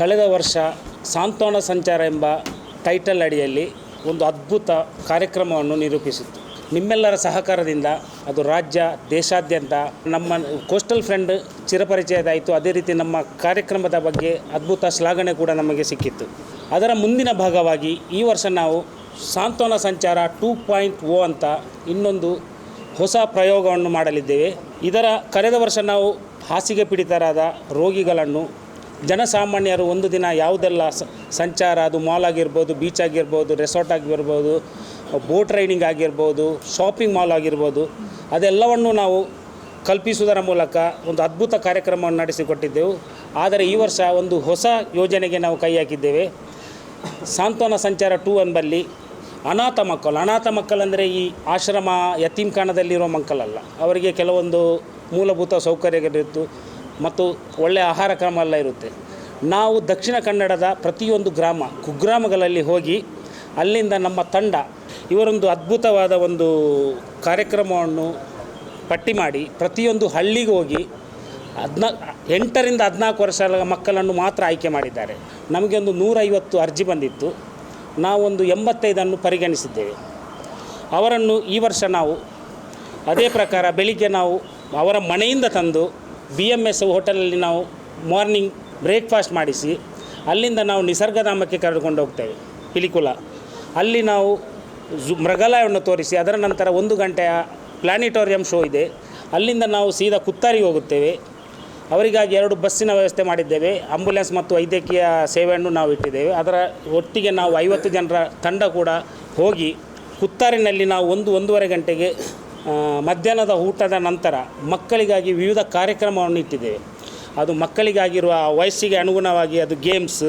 ಕಳೆದ ವರ್ಷ ಸಾಂತ್ವನ ಸಂಚಾರ ಎಂಬ ಟೈಟಲ್ ಅಡಿಯಲ್ಲಿ ಒಂದು ಅದ್ಭುತ ಕಾರ್ಯಕ್ರಮವನ್ನು ನಿರೂಪಿಸಿತ್ತು. ನಿಮ್ಮೆಲ್ಲರ ಸಹಕಾರದಿಂದ ಅದು ರಾಜ್ಯ, ದೇಶಾದ್ಯಂತ ನಮ್ಮ ಕೋಸ್ಟಲ್ ಫ್ರೆಂಡ್ ಚಿರಪರಿಚಯದಾಯಿತು. ಅದೇ ರೀತಿ ನಮ್ಮ ಕಾರ್ಯಕ್ರಮದ ಬಗ್ಗೆ ಅದ್ಭುತ ಶ್ಲಾಘನೆ ಕೂಡ ನಮಗೆ ಸಿಕ್ಕಿತ್ತು. ಅದರ ಮುಂದಿನ ಭಾಗವಾಗಿ ಈ ವರ್ಷ ನಾವು ಸಾಂತ್ವನ ಸಂಚಾರ ಟೂ ಪಾಯಿಂಟ್ ಓ ಅಂತ ಇನ್ನೊಂದು ಹೊಸ ಪ್ರಯೋಗವನ್ನು ಮಾಡಲಿದ್ದೇವೆ. ಇದರ ಕಳೆದ ವರ್ಷ ನಾವು ಹಾಸಿಗೆ ಪೀಡಿತರಾದ ರೋಗಿಗಳನ್ನು ಜನಸಾಮಾನ್ಯರು ಒಂದು ದಿನ ಯಾವುದೆಲ್ಲ ಸಂಚಾರ, ಅದು ಮಾಲ್ ಆಗಿರ್ಬೋದು ಬೀಚ್ ಆಗಿರ್ಬೋದು ರೆಸಾರ್ಟ್ ಆಗಿರ್ಬೋದು ಬೋಟ್ ರೈಡಿಂಗ್ ಆಗಿರ್ಬೋದು ಶಾಪಿಂಗ್ ಮಾಲ್ ಆಗಿರ್ಬೋದು, ಅದೆಲ್ಲವನ್ನು ನಾವು ಕಲ್ಪಿಸುವುದರ ಮೂಲಕ ಒಂದು ಅದ್ಭುತ ಕಾರ್ಯಕ್ರಮವನ್ನು ನಡೆಸಿಕೊಟ್ಟಿದ್ದೆವು. ಆದರೆ ಈ ವರ್ಷ ಒಂದು ಹೊಸ ಯೋಜನೆಗೆ ನಾವು ಕೈ ಹಾಕಿದ್ದೇವೆ. ಸಾಂತ್ವನ ಸಂಚಾರ ಟೂ ಎಂಬಲ್ಲಿ ಅನಾಥ ಮಕ್ಕಳು. ಅನಾಥ ಮಕ್ಕಳಂದರೆ ಈ ಆಶ್ರಮ ಯತೀಮ್ಖಾನದಲ್ಲಿರೋ ಮಕ್ಕಳಲ್ಲ. ಅವರಿಗೆ ಕೆಲವೊಂದು ಮೂಲಭೂತ ಸೌಕರ್ಯಗಳಿತ್ತು. ಮತ್ತು ಒಳ್ಳೆಯ ಆಹಾರ ಕ್ರಮ ಎಲ್ಲ ಇರುತ್ತೆ. ನಾವು ದಕ್ಷಿಣ ಕನ್ನಡದ ಪ್ರತಿಯೊಂದು ಗ್ರಾಮ, ಕುಗ್ರಾಮಗಳಲ್ಲಿ ಹೋಗಿ ಅಲ್ಲಿಂದ ನಮ್ಮ ತಂಡ ಇವರೊಂದು ಅದ್ಭುತವಾದ ಒಂದು ಕಾರ್ಯಕ್ರಮವನ್ನು ಪಟ್ಟಿ ಮಾಡಿ ಪ್ರತಿಯೊಂದು ಹಳ್ಳಿಗೆ ಹೋಗಿ ಹದಿನಾ, ಎಂಟರಿಂದ ಹದಿನಾಲ್ಕು ವರ್ಷದ ಮಕ್ಕಳನ್ನು ಮಾತ್ರ ಆಯ್ಕೆ ಮಾಡಿದ್ದಾರೆ. ನಮಗೆ ಒಂದು ನೂರೈವತ್ತು ಅರ್ಜಿ ಬಂದಿತ್ತು. ನಾವೊಂದು ಎಂಬತ್ತೈದನ್ನು ಪರಿಗಣಿಸಿದ್ದೇವೆ. ಅವರನ್ನು ಈ ವರ್ಷ ನಾವು ಅದೇ ಪ್ರಕಾರ ಬೆಳಿಗ್ಗೆ ನಾವು ಅವರ ಮನೆಯಿಂದ ತಂದು ಬಿ ಎಂ ಎಸ್ ಹೋಟೆಲಲ್ಲಿ ನಾವು ಮಾರ್ನಿಂಗ್ ಬ್ರೇಕ್ಫಾಸ್ಟ್ ಮಾಡಿಸಿ, ಅಲ್ಲಿಂದ ನಾವು ನಿಸರ್ಗಧಾಮಕ್ಕೆ ಕರೆದುಕೊಂಡು ಹೋಗ್ತೇವೆ ಪಿಲಿಕುಲ ಅಲ್ಲಿ ನಾವು ಝು ಮೃಗಾಲಯವನ್ನು ತೋರಿಸಿ, ಅದರ ನಂತರ ಒಂದು ಗಂಟೆಯ ಪ್ಲಾನಿಟೋರಿಯಂ ಶೋ ಇದೆ. ಅಲ್ಲಿಂದ ನಾವು ಸೀದಾ ಕುತ್ತಾರಿಗೆ ಹೋಗುತ್ತೇವೆ. ಅವರಿಗಾಗಿ ಎರಡು ಬಸ್ಸಿನ ವ್ಯವಸ್ಥೆ ಮಾಡಿದ್ದೇವೆ. ಆಂಬ್ಯುಲೆನ್ಸ್ ಮತ್ತು ವೈದ್ಯಕೀಯ ಸೇವೆಯನ್ನು ನಾವು ಇಟ್ಟಿದ್ದೇವೆ. ಅದರ ಒಟ್ಟಿಗೆ ನಾವು ಐವತ್ತು ಜನರ ತಂಡ ಕೂಡ ಹೋಗಿ ಕುತ್ತಾರಿನಲ್ಲಿ ನಾವು ಒಂದು, ಒಂದೂವರೆ ಗಂಟೆಗೆ ಮಧ್ಯಾಹ್ನದ ಊಟದ ನಂತರ ಮಕ್ಕಳಿಗಾಗಿ ವಿವಿಧ ಕಾರ್ಯಕ್ರಮವನ್ನು ಇಟ್ಟಿದ್ದೇವೆ. ಅದು ಮಕ್ಕಳಿಗಾಗಿರುವ ವಯಸ್ಸಿಗೆ ಅನುಗುಣವಾಗಿ ಅದು ಗೇಮ್ಸ್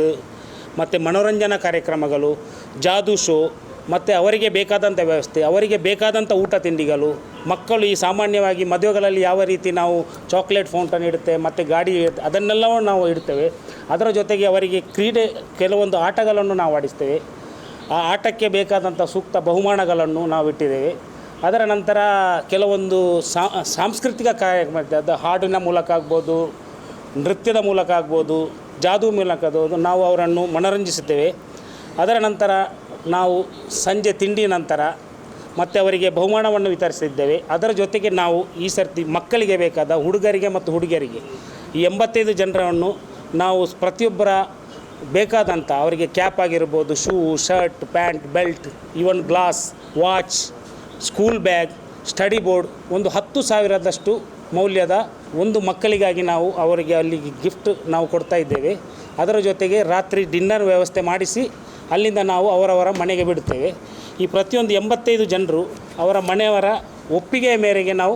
ಮತ್ತು ಮನೋರಂಜನಾ ಕಾರ್ಯಕ್ರಮಗಳು, ಜಾದೂ ಶೋ ಮತ್ತು ಅವರಿಗೆ ಬೇಕಾದಂಥ ವ್ಯವಸ್ಥೆ, ಅವರಿಗೆ ಬೇಕಾದಂಥ ಊಟ ತಿಂಡಿಗಳು, ಮಕ್ಕಳು ಈ ಸಾಮಾನ್ಯವಾಗಿ ಮದುವೆಗಳಲ್ಲಿ ಯಾವ ರೀತಿ ನಾವು ಚಾಕ್ಲೇಟ್ ಫೌಂಟನ್ ಇಡುತ್ತೆ, ಮತ್ತು ಗಾಡಿ ಅದನ್ನೆಲ್ಲವೂ ನಾವು ಇಡ್ತೇವೆ. ಅದರ ಜೊತೆಗೆ ಅವರಿಗೆ ಕ್ರೀಡೆ, ಕೆಲವೊಂದು ಆಟಗಳನ್ನು ನಾವು ಆಡಿಸ್ತೇವೆ. ಆ ಆಟಕ್ಕೆ ಬೇಕಾದಂಥ ಸೂಕ್ತ ಬಹುಮಾನಗಳನ್ನು ನಾವು ಇಟ್ಟಿದ್ದೇವೆ. ಅದರ ನಂತರ ಕೆಲವೊಂದು ಸಾಂಸ್ಕೃತಿಕ ಕಾರ್ಯಕ್ರಮ ಹಾಡಿನ ಮೂಲಕ ಆಗ್ಬೋದು, ನೃತ್ಯದ ಮೂಲಕ ಆಗ್ಬೋದು, ಜಾದೂ ಮೂಲಕ ಆಗ್ಬೋದು, ನಾವು ಅವರನ್ನು ಮನರಂಜಿಸುತ್ತೇವೆ. ಅದರ ನಂತರ ನಾವು ಸಂಜೆ ತಿಂಡಿ ನಂತರ ಮತ್ತು ಅವರಿಗೆ ಬಹುಮಾನವನ್ನು ವಿತರಿಸಿದ್ದೇವೆ. ಅದರ ಜೊತೆಗೆ ನಾವು ಈ ಸರ್ತಿ ಮಕ್ಕಳಿಗೆ ಬೇಕಾದ ಹುಡುಗರಿಗೆ ಮತ್ತು ಹುಡುಗಿಯರಿಗೆ ಈ ಎಂಬತ್ತೈದು ಜನರನ್ನು ನಾವು ಪ್ರತಿಯೊಬ್ಬರ ಬೇಕಾದಂಥ, ಅವರಿಗೆ ಕ್ಯಾಪ್ ಆಗಿರ್ಬೋದು, shoe, shirt, pant, belt, even glass, watch school bag, study board, ಒಂದು ಹತ್ತು ಸಾವಿರದಷ್ಟು ಮೌಲ್ಯದ ಒಂದು ಮಕ್ಕಳಿಗಾಗಿ ನಾವು ಅವರಿಗೆ ಅಲ್ಲಿಗೆ ಗಿಫ್ಟ್ ನಾವು ಕೊಡ್ತಾ ಇದ್ದೇವೆ. ಅದರ ಜೊತೆಗೆ ರಾತ್ರಿ ಡಿನ್ನರ್ ವ್ಯವಸ್ಥೆ ಮಾಡಿಸಿ ಅಲ್ಲಿಂದ ನಾವು ಅವರವರ ಮನೆಗೆ ಬಿಡುತ್ತೇವೆ. ಈ ಪ್ರತಿಯೊಂದು ಎಂಬತ್ತೈದು ಜನರು ಅವರ ಮನೆಯವರ ಒಪ್ಪಿಗೆಯ ಮೇರೆಗೆ ನಾವು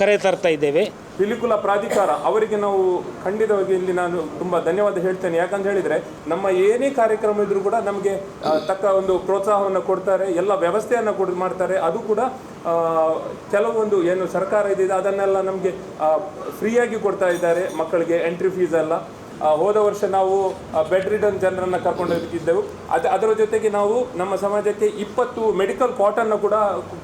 ಕರೆ ತರ್ತಾ ಇದ್ದೇವೆ. ಪಿಲಿಕುಲ ಪ್ರಾಧಿಕಾರ, ಅವರಿಗೆ ನಾವು ಖಂಡಿತವಾಗಿ ಇಲ್ಲಿ ನಾನು ತುಂಬಾ ಧನ್ಯವಾದ ಹೇಳ್ತೇನೆ. ಯಾಕಂತ ಹೇಳಿದ್ರೆ, ನಮ್ಮ ಏನೇ ಕಾರ್ಯಕ್ರಮ ಇದ್ರೂ ಕೂಡ ನಮಗೆ ತಕ್ಕ ಒಂದು ಪ್ರೋತ್ಸಾಹವನ್ನು ಕೊಡ್ತಾರೆ, ಎಲ್ಲ ವ್ಯವಸ್ಥೆಯನ್ನು ಕೊಡ್, ಮಾಡ್ತಾರೆ. ಅದು ಕೂಡ ಕೆಲವೊಂದು ಏನು ಸರ್ಕಾರ ಇದಿದೆ, ಅದನ್ನೆಲ್ಲ ನಮಗೆ ಫ್ರೀಯಾಗಿ ಕೊಡ್ತಾ ಇದ್ದಾರೆ ಮಕ್ಕಳಿಗೆ ಎಂಟ್ರಿ ಫೀಸ್ ಎಲ್ಲ. ಹೋದ ವರ್ಷ ನಾವು ಬೆಡ್ ಜನರನ್ನು ಜನರನ್ನ ಕರ್ಕೊಂಡೋಗಿದ್ದೆವು. ಅದು, ಅದರ ಜೊತೆಗೆ ನಾವು ನಮ್ಮ ಸಮಾಜಕ್ಕೆ ಇಪ್ಪತ್ತು ಮೆಡಿಕಲ್ ಕಾಟನ್ನು ಕೂಡ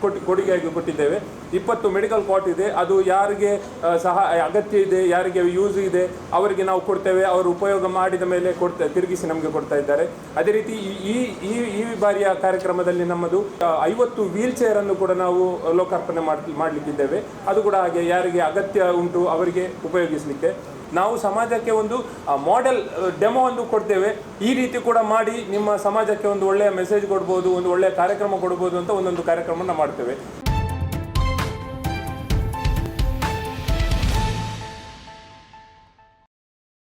ಕೊಟ್ಟು, ಕೊಡುಗೆಯಾಗಿ ಕೊಟ್ಟಿದ್ದೇವೆ. ಇಪ್ಪತ್ತು ಮೆಡಿಕಲ್ ಕಾಟ್ ಇದೆ. ಅದು ಯಾರಿಗೆ ಸಹ, ಅಗತ್ಯ ಇದೆ, ಯಾರಿಗೆ ಯೂಸ್ ಇದೆ, ಅವರಿಗೆ ನಾವು ಕೊಡ್ತೇವೆ. ಅವರು ಉಪಯೋಗ ಮಾಡಿದ ಮೇಲೆ ಕೊಡ್ತಾ, ತಿರುಗಿಸಿ ನಮಗೆ ಕೊಡ್ತಾ ಇದ್ದಾರೆ. ಅದೇ ರೀತಿ ಈ- ಈ ಈ ಬಾರಿಯ ಕಾರ್ಯಕ್ರಮದಲ್ಲಿ ನಮ್ಮದು ಐವತ್ತು ವೀಲ್ ಚೇರನ್ನು ಕೂಡ ನಾವು ಲೋಕಾರ್ಪಣೆ ಮಾಡ್ ಮಾಡಲಿಕ್ಕಿದ್ದೇವೆ. ಅದು ಕೂಡ ಹಾಗೆ ಯಾರಿಗೆ ಅಗತ್ಯ ಉಂಟು ಅವರಿಗೆ ಉಪಯೋಗಿಸಲಿಕ್ಕೆ. ನಾವು ಸಮಾಜಕ್ಕೆ ಒಂದು ಮಾಡೆಲ್ ಡೆಮೋ ಒಂದು ಕೊಡ್ತೇವೆ. ಈ ರೀತಿ ಕೂಡ ಮಾಡಿ ನಿಮ್ಮ ಸಮಾಜಕ್ಕೆ ಒಂದು ಒಳ್ಳೆಯ ಮೆಸೇಜ್ ಕೊಡ್ಬೋದು, ಒಂದು ಒಳ್ಳೆಯ ಕಾರ್ಯಕ್ರಮ ಕೊಡ್ಬೋದು ಅಂತ ಒಂದೊಂದು ಕಾರ್ಯಕ್ರಮನ ಮಾಡ್ತೇವೆ.